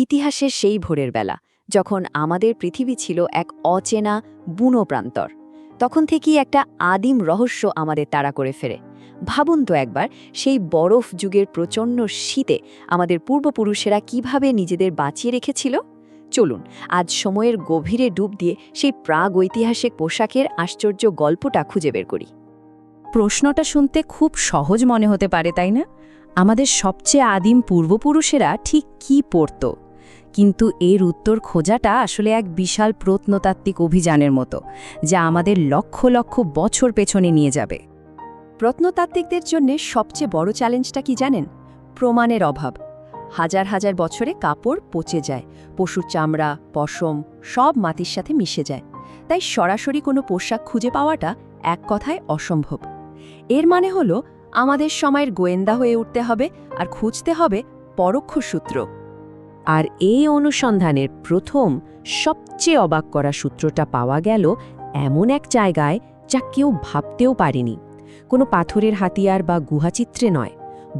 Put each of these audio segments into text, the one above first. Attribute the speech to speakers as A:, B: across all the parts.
A: ইতিহাসের সেই ভোরের বেলা, যখন আমাদের পৃথিবী ছিল এক অচেনা বুনো প্রান্তর। তখন থেকেই একটা আদিম রহস্য আমাদের তাড়া করে ফেরে। ভাবুন তো একবার, সেই বরফ যুগের প্রচণ্ড শীতে আমাদের পূর্বপুরুষেরা কীভাবে নিজেদের বাঁচিয়ে রেখেছিল? চলুন, আজ সময়ের গভীরে ডুব দিয়ে সেই প্রাগ ঐতিহাসিক পোশাকের আশ্চর্য গল্পটা খুঁজে বের করি।
B: প্রশ্নটা শুনতে খুব সহজ মনে হতে পারে, তাই না? আমাদের সবচেয়ে আদিম পূর্বপুরুষেরা ঠিক কি পরত কিন্তু এর উত্তর খোঁজাটা আসলে এক বিশাল প্রত্নতাত্ত্বিক অভিযানের মতো, যা আমাদের লক্ষ লক্ষ বছর পেছনে নিয়ে যাবে।
A: প্রত্নতাত্ত্বিকদের জন্য সবচেয়ে বড় চ্যালেঞ্জটা কি জানেন? প্রমাণের অভাব। হাজার হাজার বছরে কাপড় পচে যায়, পশুর চামড়া, পশম সব মাটির সাথে মিশে যায়। তাই সরাসরি কোনো পোশাক খুঁজে পাওয়াটা এক কথায় অসম্ভব। এর মানে হলো, আমাদের সময়ের গোয়েন্দা হয়ে উঠতে হবে আর খুঁজতে হবে পরোক্ষ সূত্র।
B: আর এই অনুসন্ধানের প্রথম সবচেয়ে অবাক করা সূত্রটা পাওয়া গেল এমন এক জায়গায় যা কেউ ভাবতেও পারেনি। কোনো পাথরের হাতিয়ার বা গুহাচিত্রে নয়,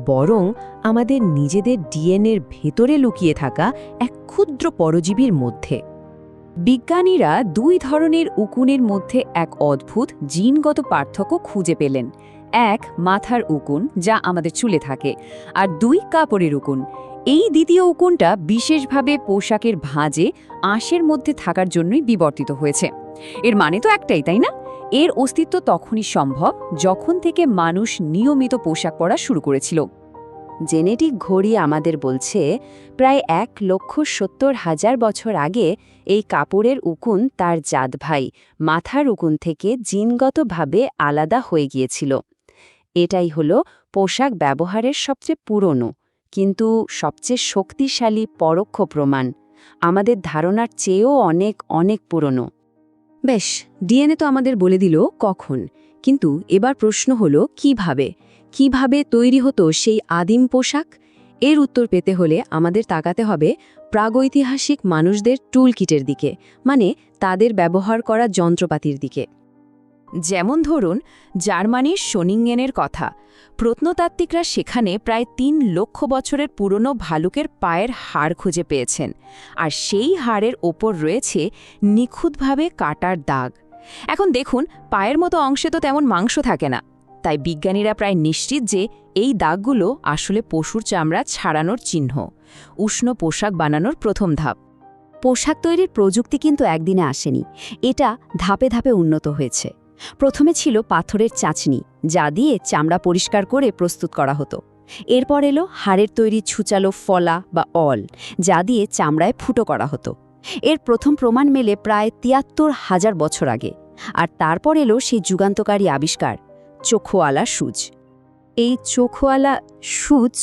B: বরং আমাদের নিজেদের ডিএনএর ভেতরে লুকিয়ে থাকা এক ক্ষুদ্র পরজীবীর মধ্যে।
A: বিজ্ঞানীরা দুই ধরনের উকুনের মধ্যে এক অদ্ভুত, জিনগত পার্থক্য খুঁজে পেলেন। এক মাথার উকুন যা আমাদের চুলে থাকে, আর দুই কাপড়ের উকুন। এই দ্বিতীয় উকুনটা বিশেষভাবে পোশাকের ভাঁজে আঁশের মধ্যে থাকার জন্যই বিবর্তিত হয়েছে। এর মানে তো একটাই, তাই না? এর অস্তিত্ব তখনই সম্ভব যখন থেকে মানুষ নিয়মিত পোশাক পরা শুরু করেছিল। জেনেটিক ঘড়ি আমাদের বলছে, প্রায় এক লক্ষ সত্তর হাজার বছর আগে এই কাপড়ের উকুন তার জাত ভাই, মাথার উকুন থেকে জিনগতভাবে আলাদা হয়ে গিয়েছিল। এটাই হলো পোশাক ব্যবহারের সবচেয়ে পুরনো কিন্তু সবচেয়ে শক্তিশালী পরোক্ষ প্রমাণ, আমাদের ধারণার চেয়েও অনেক অনেক পুরনো। বেশ, ডিএনএ তো আমাদের বলে দিল কখন, কিন্তু এবার প্রশ্ন হলো কীভাবে? কীভাবে তৈরি হতো সেই আদিম পোশাক? এর উত্তর পেতে হলে আমাদের তাকাতে হবে প্রাগৈতিহাসিক মানুষদের টুল কিটের দিকে মানে তাদের ব্যবহার করা যন্ত্রপাতির দিকে। যেমন ধরুন, জার্মানির শোনিংগেনের কথা। প্রত্নতাত্ত্বিকরা সেখানে প্রায় তিন লক্ষ বছরের পুরনো ভালুকের পায়ের হাড় খুঁজে পেয়েছেন, আর সেই হাড়ের ওপর রয়েছে নিখুঁতভাবে কাটার দাগ। এখন দেখুন, পায়ের মতো অংশে তো তেমন মাংস থাকে না। তাই বিজ্ঞানীরা প্রায় নিশ্চিত যে এই দাগগুলো আসলে পশুর চামড়া ছাড়ানোর চিহ্ন, উষ্ণ পোশাক বানানোর প্রথম ধাপ। পোশাক তৈরির প্রযুক্তি কিন্তু একদিনে আসেনি, এটা ধাপে ধাপে উন্নত হয়েছে। প্রথমে ছিল পাথরের চাচনি, যা দিয়ে চামড়া পরিষ্কার করে প্রস্তুত করা হতো। এরপর এলো হাড়ের তৈরি ছুচালো ফলা বা অল, যা দিয়ে চামড়ায় ফুটো করা হতো। এর প্রথম প্রমাণ মেলে প্রায় তিয়াত্তর হাজার বছর আগে, আর তারপর এলো সেই যুগান্তকারী আবিষ্কার, চোখোয়ালা সুচ। এই চোখোয়ালা সুচ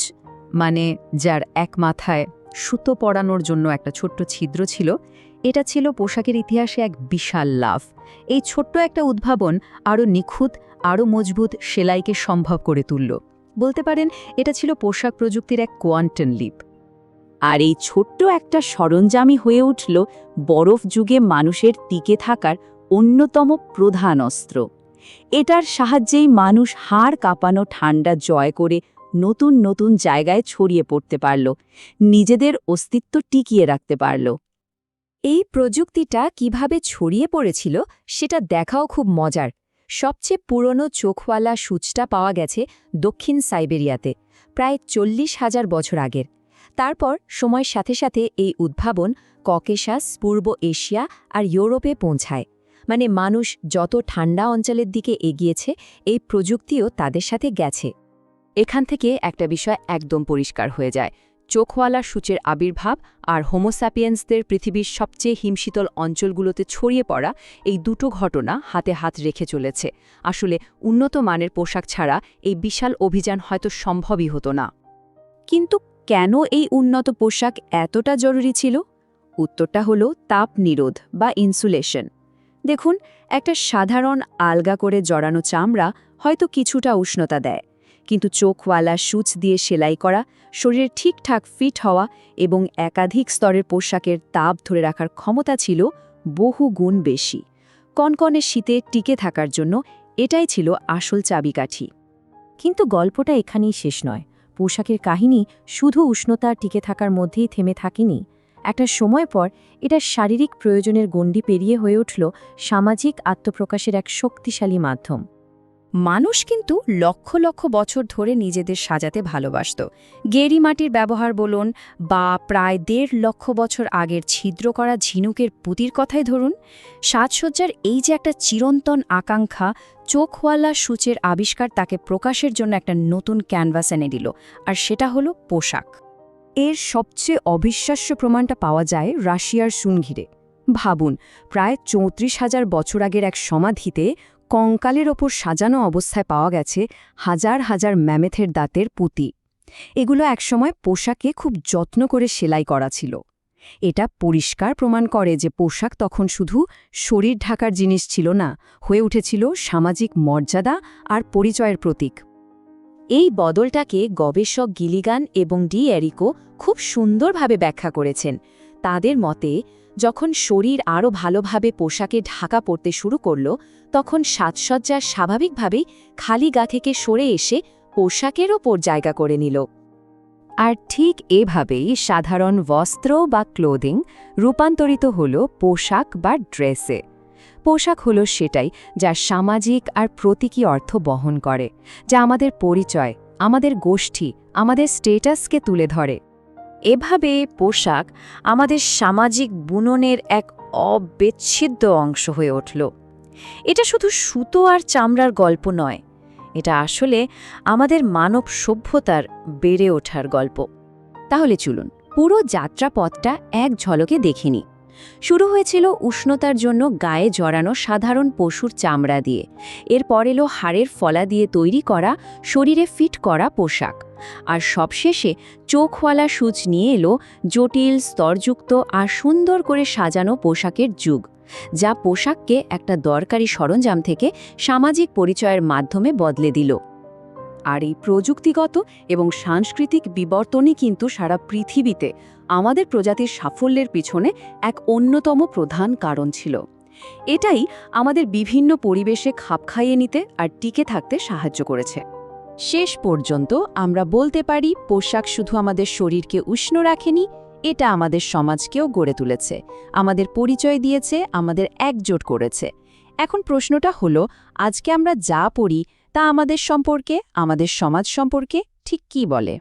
A: মানে যার এক মাথায় সুতো পরানোর জন্য একটা ছোট্ট ছিদ্র ছিল এটা ছিল পোশাকের ইতিহাসে এক বিশাল লাভ এই ছোট্ট একটা উদ্ভাবন আরও নিখুঁত আরও মজবুত সেলাইকে সম্ভব করে তুলল। বলতে পারেন, এটা ছিল পোশাক প্রযুক্তির এক কোয়ান্টন লিপ। আর এই ছোট্ট একটা সরঞ্জামই হয়ে উঠল বরফ যুগে মানুষের টিকে থাকার অন্যতম প্রধান অস্ত্র। এটার সাহায্যেই মানুষ হাড় কাঁপানো ঠান্ডা জয় করে নতুন নতুন জায়গায় ছড়িয়ে পড়তে পারল, নিজেদের অস্তিত্ব টিকিয়ে রাখতে পারল। এই প্রযুক্তিটা কীভাবে ছড়িয়ে পড়েছিল সেটা দেখাও খুব মজার। সবচেয়ে পুরনো চোখওয়ালা সূচটা পাওয়া গেছে দক্ষিণ সাইবেরিয়াতে, প্রায় চল্লিশ হাজার বছর আগের। তারপর সময়ের সাথে সাথে এই উদ্ভাবন ককেশাস, পূর্ব এশিয়া আর ইউরোপে পৌঁছায়। মানে মানুষ যত ঠান্ডা অঞ্চলের দিকে এগিয়েছে, এই প্রযুক্তিও তাদের সাথে গেছে। এখান থেকে একটা বিষয় একদম পরিষ্কার হয়ে যায়। চোখওয়ালা সূচের আবির্ভাব আর হোমোস্যাপিয়েন্সদের পৃথিবীর সবচেয়ে হিমশীতল অঞ্চলগুলোতে ছড়িয়ে পড়া এই দুটো ঘটনা হাতে হাত রেখে চলেছে। আসলে উন্নত মানের পোশাক ছাড়া এই বিশাল অভিযান হয়তো সম্ভবই হতো না। কিন্তু কেন এই উন্নত পোশাক এতটা জরুরি ছিল? উত্তরটা হলো তাপ নিরোধ বা ইনসুলেশন দেখুন, একটা সাধারণ আলগা করে জড়ানো চামড়া হয়তো কিছুটা উষ্ণতা দেয় কিন্তু চোখওয়ালা সূচ দিয়ে সেলাই করা, শরীরের ঠিকঠাক ফিট হওয়া এবং একাধিক স্তরের পোশাকের তাপ ধরে রাখার ক্ষমতা ছিল বহু গুণ বেশি। কনকনে শীতে টিকে থাকার জন্য এটাই ছিল আসল চাবিকাঠি। কিন্তু গল্পটা এখানেই শেষ নয়। পোশাকের কাহিনী শুধু উষ্ণতা টিকে থাকার মধ্যেই থেমে থাকেনি।
B: একটা সময় পর এটা শারীরিক প্রয়োজনের গণ্ডি পেরিয়ে হয়ে উঠল সামাজিক আত্মপ্রকাশের এক শক্তিশালী মাধ্যম।
A: মানুষ কিন্তু লক্ষ লক্ষ বছর ধরে নিজেদের সাজাতে ভালোবাসত। গেরি মাটির ব্যবহার বলুন বা প্রায় দেড় লক্ষ বছর আগের ছিদ্র করা ঝিনুকের পুঁতির কথাই ধরুন, সাজসজ্জার এই যে একটা চিরন্তন আকাঙ্ক্ষা চোখওয়ালা সূচের আবিষ্কার তাকে প্রকাশের জন্য একটা নতুন ক্যানভাস এনে দিল, আর সেটা হলো পোশাক।
B: এর সবচেয়ে অবিশ্বাস্য প্রমাণটা পাওয়া যায় রাশিয়ার সুনঘিরে ভাবুন, প্রায় চৌত্রিশ হাজার বছর আগের এক সমাধিতে কঙ্কালের ওপর সাজানো অবস্থায় পাওয়া গেছে হাজার হাজার ম্যামেথের দাঁতের পুঁতি। এগুলো একসময় পোশাকে খুব যত্ন করে সেলাই করা ছিল। এটা পরিষ্কার প্রমাণ করে যে পোশাক তখন শুধু শরীর ঢাকার জিনিস ছিল না, হয়ে উঠেছিল সামাজিক মর্যাদা আর পরিচয়ের প্রতীক। এই বদলটাকে গবেষক গিলিগান এবং ডি এরিকো খুব সুন্দরভাবে ব্যাখ্যা করেছেন। তাদের মতে যখন শরীর আরও ভালোভাবে পোশাকে ঢাকা পড়তে শুরু করল, তখন সাজসজ্জা স্বাভাবিকভাবেই খালি গা থেকে সরে এসে পোশাকের ওপর জায়গা করে নিল। আর ঠিক এভাবেই সাধারণ বস্ত্র বা ক্লোদিং রূপান্তরিত হল পোশাক বা ড্রেসে। পোশাক হলো সেটাই যা সামাজিক আর প্রতীকী অর্থ বহন করে, যা আমাদের পরিচয়, আমাদের গোষ্ঠী, আমাদের স্টেটাসকে তুলে ধরে।
A: এভাবে পোশাক আমাদের সামাজিক বুননের এক অবিচ্ছেদ্য অংশ হয়ে উঠল। এটা শুধু সুতো আর চামড়ার গল্প নয়, এটা আসলে আমাদের মানব সভ্যতার বেড়ে ওঠার গল্প।
B: তাহলে চলুন, পুরো যাত্রাপথটা এক ঝলকে দেখিনি শুরু হয়েছিল উষ্ণতার জন্য গায়ে জড়ানো সাধারণ পশুর চামড়া দিয়ে। এরপর এলো হাড়ের ফলা দিয়ে তৈরি করা, শরীরে ফিট করা পোশাক। আর সবশেষে চোখওয়ালা সূচ নিয়ে এলো জটিল, স্তরযুক্ত আর সুন্দর করে সাজানো পোশাকের যুগ, যা পোশাককে একটা দরকারি সরঞ্জাম থেকে সামাজিক পরিচয়ের মাধ্যমে বদলে দিল। আর এই প্রযুক্তিগত এবং সাংস্কৃতিক বিবর্তনই কিন্তু সারা পৃথিবীতে আমাদের প্রজাতির সাফল্যের পিছনে এক অন্যতম প্রধান কারণ ছিল। এটাই আমাদের বিভিন্ন পরিবেশে খাপ খাইয়ে নিতে আর টিকে থাকতে সাহায্য করেছে। শেষ পর্যন্ত আমরা বলতে পারি, পোশাক শুধু আমাদের শরীরকে উষ্ণ রাখেনি, এটা আমাদের সমাজকেও গড়ে তুলেছে। আমাদের পরিচয় দিয়েছে, আমাদের একজোট করেছে। এখন প্রশ্নটা হলো, আজকে আমরা যা পড়ি তা আমাদের সম্পর্কে আমাদের সমাজ সম্পর্কে ঠিক কি বলে?